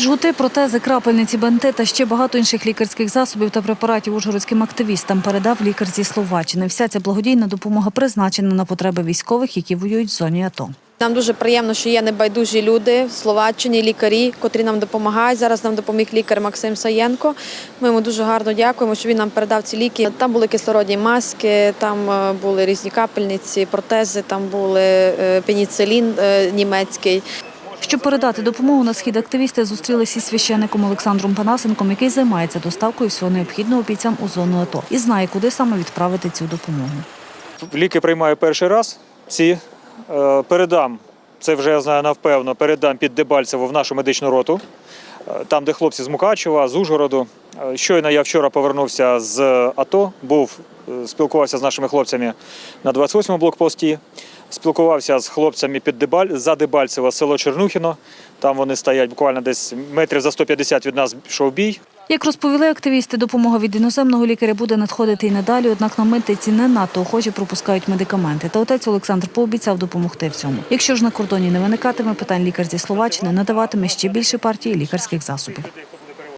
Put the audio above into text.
Жгути, протези, крапельниці, бенти та ще багато інших лікарських засобів та препаратів ужгородським активістам передав лікар зі Словаччини. Вся ця благодійна допомога призначена на потреби військових, які воюють в зоні АТО. Нам дуже приємно, що є небайдужі люди в Словаччині, лікарі, котрі нам допомагають. Зараз нам допоміг лікар Максим Саєнко. Ми йому дуже гарно дякуємо, що він нам передав ці ліки. Там були кислородні маски, там е, були різні капельниці, протези, там були е, пеніцилін е, німецький. Щоб передати допомогу на схід, активісти зустрілися із священником Олександром Панасенком, який займається доставкою всього необхідного бійцям у зону АТО і знає, куди саме відправити цю допомогу. Ліки приймаю перший раз. Ці е, передам, це вже я знаю напевно, передам під Дебальцево в нашу медичну роту, е, там, де хлопці з Мукачева, з Ужгороду. Е, Щойно я вчора повернувся з АТО, був, спілкувався з нашими хлопцями на 28-му блокпості. Спілкувався з хлопцями під Дебаль, за Дебальцево, село Чернухіно. Там вони стоять буквально десь метрів за 150 від нас йшов бій. Як розповіли активісти, допомога від іноземного лікаря буде надходити і надалі, однак на митниці не надто охоче пропускають медикаменти. Та отець Олександр пообіцяв допомогти в цьому. Якщо ж на кордоні не виникатиме питань лікар зі Словаччини, надаватиме ще більше партії лікарських засобів.